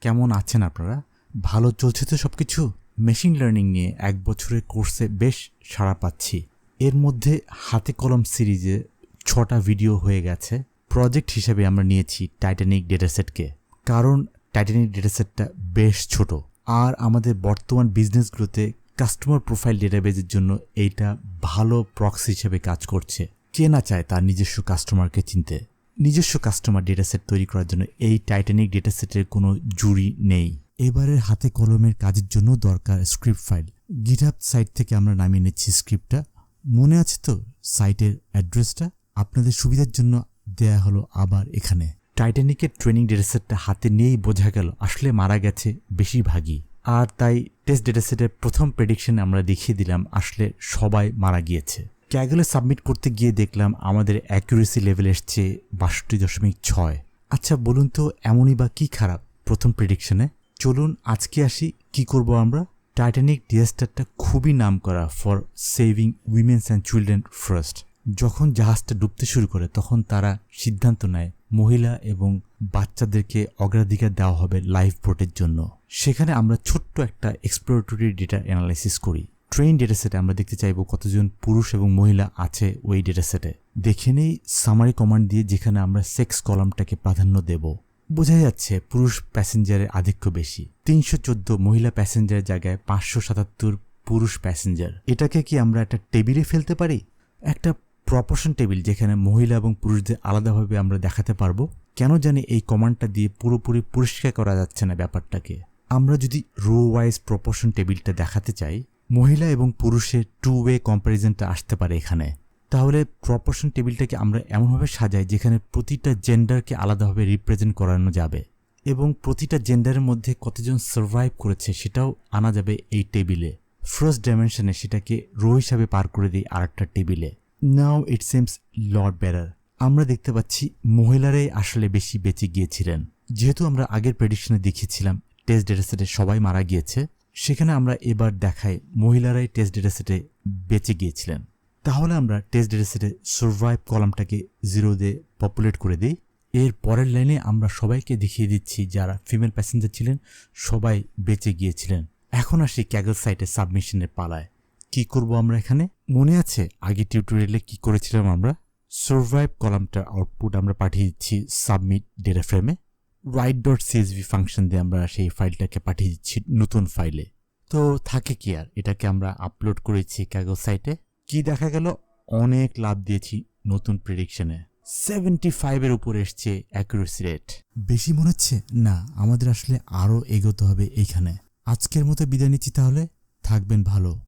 কেমন আছেন আপনারা? ভালো চলছে তো সব কিছু মেশিন লার্নিং নিয়ে এক বছরের কোর্সে বেশ সাড়া পাচ্ছি। এর মধ্যে হাতে কলম সিরিজে ছটা ভিডিও হয়ে গেছে। প্রজেক্ট হিসেবে আমরা নিয়েছি টাইটানিক ডেটাসেটকে কারণ টাইটানিক ডেটাসেটটা বেশ ছোট। আর আমাদের বর্তমান বিজনেসগুলোতে কাস্টমার প্রোফাইল ডেটাবেজের জন্য এইটা ভালো প্রক্স হিসেবে কাজ করছে। কে না চায় তার নিজস্ব কাস্টমারকে চিনতে। নিজস্ব কাস্টমার ডেটাসেট তৈরি করার জন্য এই টাইটানিক ডেটাসেটের কোনো জুরি নেই। এবারের হাতে কলমের কাজের জন্য দরকার স্ক্রিপ্ট ফাইল গিটহাব সাইট থেকে আমরা নামিয়ে নিচ্ছি স্ক্রিপ্টটা মনে আছে তো সাইটের অ্যাড্রেসটা আপনাদের সুবিধার জন্য দেয়া হলো আবার এখানে। টাইটানিকের ট্রেনিং ডেটাসেটটা হাতে নিয়েই বোঝা গেল, আসলে মারা গেছে বেশিরভাগই। আর তাই টেস্ট ডেটাসেটের প্রথম প্রেডিকশন আমরা দেখিয়ে দিলাম, আসলে সবাই মারা গিয়েছে। ক্যাগলে সাবমিট করতে গিয়ে দেখলাম আমাদের অ্যাকুরেসি লেভেল এসছে বাষট্টি দশমিক ছয়। আচ্ছা বলুন তো, এমনই বা কি খারাপ? প্রথম প্রেডিকশনে চলুন, আজকে আসি, কি করব আমরা? টাইটানিক ডিজাস্টারটা খুবই নাম করা for saving womens and children first যখন জাহাজটা ডুবতে শুরু করে, তখন তারা সিদ্ধান্ত নেয়, মহিলা এবং বাচ্চাদেরকে অগ্রাধিকার দেওয়া হবে লাইফ বোটের জন্য। সেখানে আমরা ছোট্ট একটা এক্সপ্লোরেটরি ডেটা অ্যানালাইসিস করি। ট্রেন ডেটাসেটে আমরা দেখতে চাইব কতজন পুরুষ এবং মহিলা আছে ওই ডেটাসেটে দেখে নেই সামারি কমান্ড দিয়ে যেখানে আমরা সেক্স কলামটাকে প্রাধান্য দেব। বোঝা যাচ্ছে পুরুষ প্যাসেঞ্জারের আধিক্য বেশি। তিনশো চোদ্দ মহিলা প্যাসেঞ্জারের জায়গায় পাঁচশো সাতাত্তর পুরুষ প্যাসেঞ্জার এটাকে কি আমরা একটা টেবিলে ফেলতে পারি? একটা প্রপোর্শন টেবিল যেখানে মহিলা এবং পুরুষদের আলাদাভাবে আমরা দেখাতে পারব। কেন জানি এই কমান্ডটা দিয়ে পুরোপুরি পরিষ্কার করা যাচ্ছে না ব্যাপারটাকে। আমরা যদি রো ওয়াইজ প্রপোর্শন টেবিলটা দেখাতে চাই মহিলা এবং পুরুষের টু ওয়ে কম্প্যারিজনটা আসতে পারে এখানে। তাহলে প্রপোর্শন টেবিলটাকে আমরা এমনভাবে সাজাই যেখানে প্রতিটা জেন্ডারকে আলাদাভাবে রিপ্রেজেন্ট করানো যাবে এবং প্রতিটা জেন্ডারের মধ্যে কতজন সার্ভাইভ করেছে সেটাও আনা যাবে এই টেবিলে ফার্স্ট ডাইমেনশনে সেটাকে রো হিসাবে পার করে দিই আরেকটা টেবিলে নাও ইট সিমস লট বেরার আমরা দেখতে পাচ্ছি মহিলারাই আসলে বেশি বেঁচে গিয়েছিলেন। যেহেতু আমরা আগের প্রেডিকশনে দেখিয়েছিলাম টেস্ট ডেটাসেটে সবাই মারা গিয়েছে। সেখানে আমরা এবার দেখাই মহিলারাই টেস্ট ডেটাসেটে বেঁচে গিয়েছিলেন। তাহলে আমরা টেস্ট ডেটাসেটে সার্ভাইভ কলামটাকে জিরো দিয়ে পপুলেট করে দিই। এর পরের লাইনে আমরা সবাইকে দেখিয়ে দিচ্ছি যারা ফিমেল প্যাসেঞ্জার ছিলেন, সবাই বেঁচে গিয়েছিলেন। এখন আসি ক্যাগল সাইটে সাবমিশনের পালায়। কি করব আমরা এখানে? মনে আছে আগে টিউটোরিয়ালে কি করেছিলাম আমরা? সার্ভাইভ কলামটার আউটপুট আমরা পাঠিয়ে দিচ্ছি সাবমিট ডেটা ফ্রেমে রাইট ডট সিএসভি ফাংশন দিয়ে আমরা সেই ফাইলটাকে পাঠিয়ে দিচ্ছি নতুন ফাইলে তো থাকে কি আর? এটাকে আমরা আপলোড করেছি ক্যাগল সাইটে কি দেখা গেল? অনেক লাভ দিয়েছি নতুন প্রেডিকশনে সেভেন্টি ফাইভের উপর এসছে অ্যাকুরেসি রেট বেশি মনে হচ্ছে? না, আমাদের আসলে আরও এগোতে হবে এইখানে। আজকের মতো বিদায় নিচ্ছি তাহলে। থাকবেন ভালো।